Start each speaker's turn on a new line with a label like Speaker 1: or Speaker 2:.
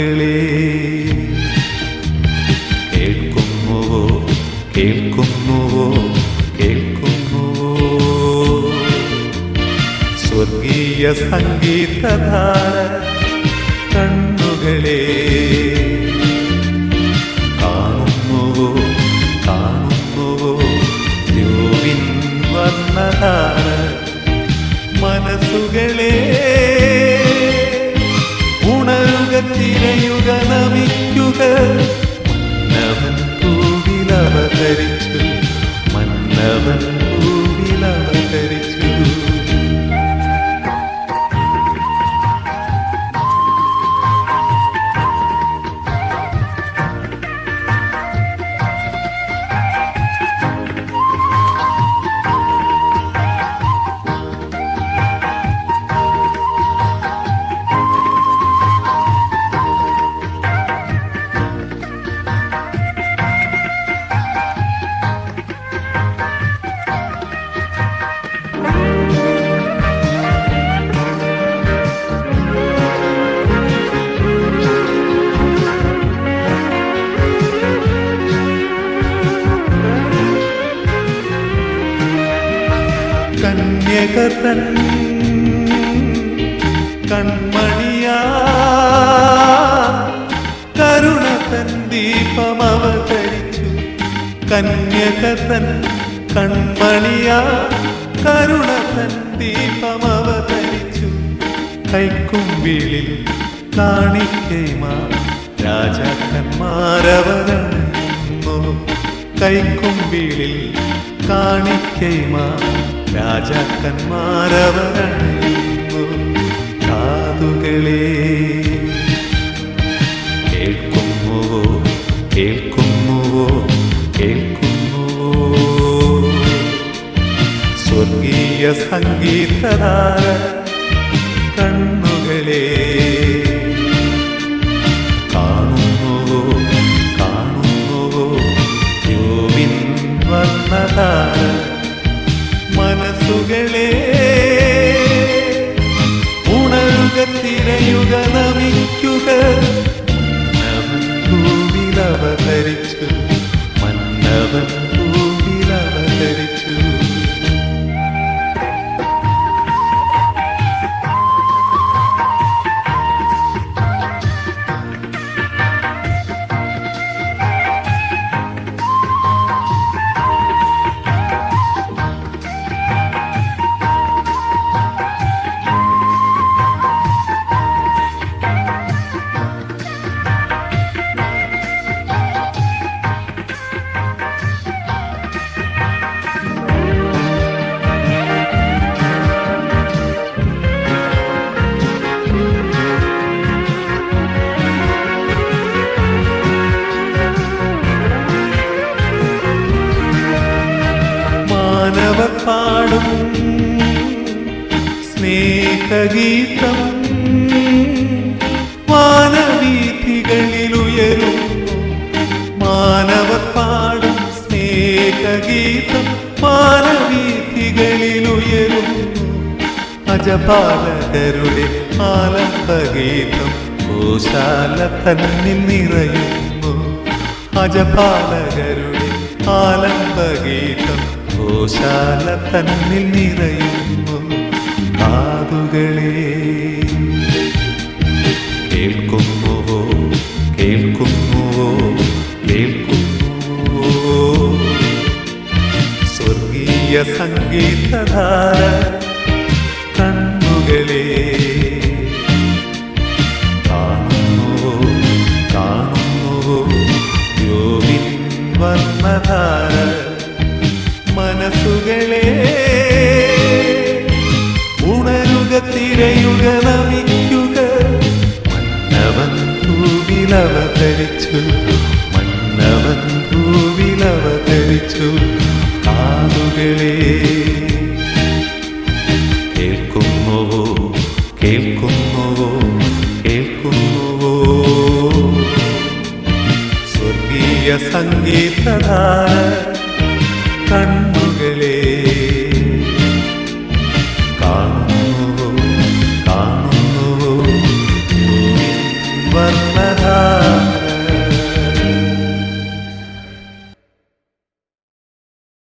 Speaker 1: മക്കളെ കേൾക്കുന്നുവോ കേൾക്കുന്നുവോ കേൾക്കുന്നുവോ? സ്വർഗീയ സംഗീതധാര കന്യകതൻ കൺമണിയാ കരുണതൻ ദീപം അവതരിച്ചു കന്യകതൻ കൺമണിയാ കരുണതൻ ദീപം അവതരിച്ചു കൈക്കുമ്പിളിൽ കാണിക്കൈമാ രാജാക്കന്മാരവരണിയുന്നു കൈക്കുമ്പിളിൽ കാണിക്കൈമാ രാജാക്കന്മാരവരണിയുന്നു കാതുകളെ കേൾക്കുന്നുവോ? കേൾക്കുന്നുവോ? കേൾക്കുന്നുവോ? സ്വർഗീയ സംഗീതധാര കണ്ണുകളെ. കാണുന്നുവോ? കാണുന്നുവോ? യോവിൻ വർണധാര തിരയുക നമിക്കുക മന്നവൻ ഭൂവിലവതരിച്ചു മന്നവൻ ഭൂവിലവതരിച്ചു പാടും. സ്നേഹഗീതം മാനവീതികളിലുയരും മാനവർ പാടും സ്നേഹഗീതം മാനവീതികളിലുയരും അജപാലകരുടെ ആലംബഗീതം ഗോശാല തന്നിൽ നിറയുന്നു. അജപാലകരുടെ ആലംബഗീതം ഗോശാല തന്നിൽ നിറയുന്നു കാതുകളെ കേൾക്കുന്നുവോ? കേൾക്കുന്നുവോ? കേൾക്കുന്നുവോ? സ്വർഗീയ സംഗീതധാര ഭൂവിലവതരിച്ചു കാതുകളെ. കേൾക്കുന്നുവോ? കേൾക്കുന്നുവോ? കേൾക്കുന്നുവോ? സ്വർഗീയ സംഗീതധാര